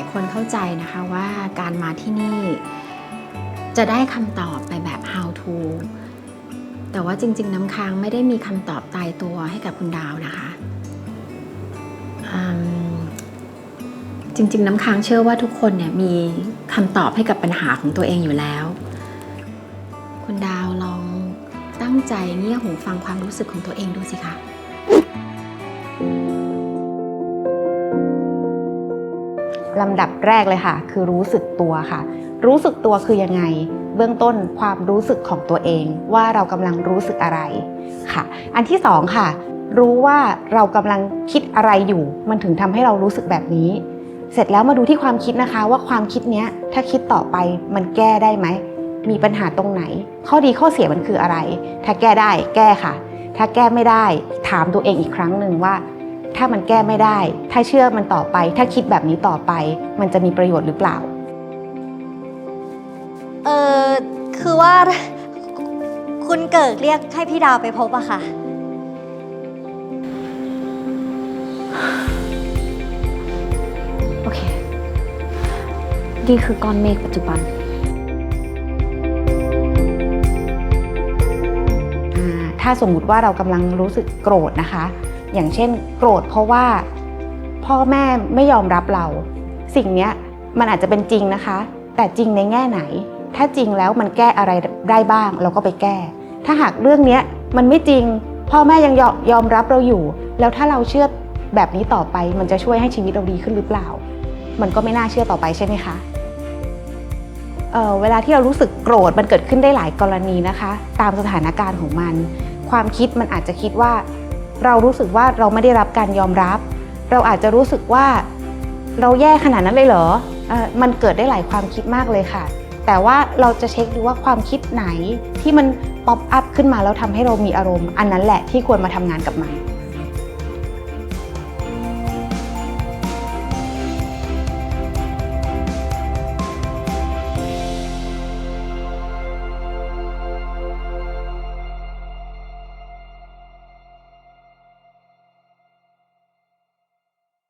ายคนเข้าใจนะคะว่าการมาที่นี่ จะได้คำตอบไปแบบ how to แต่ว่าจริง ๆ น้ำค้างไม่ได้มีคำตอบตายตัวให้กับคุณดาวนะคะจริง ๆ น้ำค้างเชื่อว่าทุกคนเนี่ยมีคำตอบให้กับปัญหาของตัวเองอยู่แล้ว คุณดาวลองตั้งใจเงี่ยหูฟังความรู้สึกของตัวเองดูสิคะ ลำดับแรกเลยค่ะ คือรู้สึกตัวค่ะ รู้สึกตัวคือยังไง เบื้องต้นความรู้สึกของตัวเอง ว่าเรากำลังรู้สึกอะไรค่ะ อันที่สองค่ะ รู้ว่าเรากำลังคิดอะไรอยู่ มันถึงทำให้เรารู้สึกแบบนี้ เสร็จแล้วมาดูที่ความคิดนะคะ ว่าความคิดเนี้ยถ้าคิดต่อไปมันแก้ได้ไหมมีปัญหาตรงไหน ข้อดีข้อเสียมันคืออะไร ถ้าแก้ได้แก้ค่ะ ถ้าแก้ไม่ได้ถามตัวเองอีกครั้งหนึ่งว่า ถ้ามันแก้ไม่ได้ ถ้าเชื่อมันต่อไป ถ้าคิดแบบนี้ต่อไป มันจะมีประโยชน์หรือเปล่า เออคือว่าคุณเกิกเรียกให้พี่ดาวไปพบอะค่ะ โอเค นี่คือก้อนเมฆปัจจุบันอ่าถ้าสมมุติว่าเรากำลังรู้สึกโกรธนะคะ อย่างเช่น โกรธเพราะว่าพ่อแม่ไม่ยอมรับเรา สิ่งนี้มันอาจจะเป็นจริงนะคะ แต่จริงในแง่ไหน ถ้าจริงแล้วมันแก้อะไรได้บ้าง เราก็ไปแก้ ถ้าหากเรื่องนี้มันไม่จริง พ่อแม่ยังยอยอมรับเราอยู่ แล้วถ้าเราเชื่อแบบนี้ต่อไปมันจะช่วยให้ชีวิตเราดีขึ้นหรือเปล่า มันก็ไม่น่าเชื่อต่อไปใช่ไหมคะเเวลาที่เรารู้สึกโกรธมันเกิดขึ้นได้หลายกรณีนะคะ ตามสถานการณ์ของมัน ความคิดมันอาจจะคิดว่า เรารู้สึกว่าเราไม่ได้รับการยอมรับ เราอาจจะรู้สึกว่าเราแย่ขนาดนั้นเลยเหรออมันเกิดได้หลายความคิดมากเลยค่ะ แต่ว่าเราจะเช็คดูว่าความคิดไหนที่มันป๊อปอัพขึ้นมาแล้วทำให้เรามีอารมณ์ อันนั้นแหละที่ควรมาทำงานกับมัน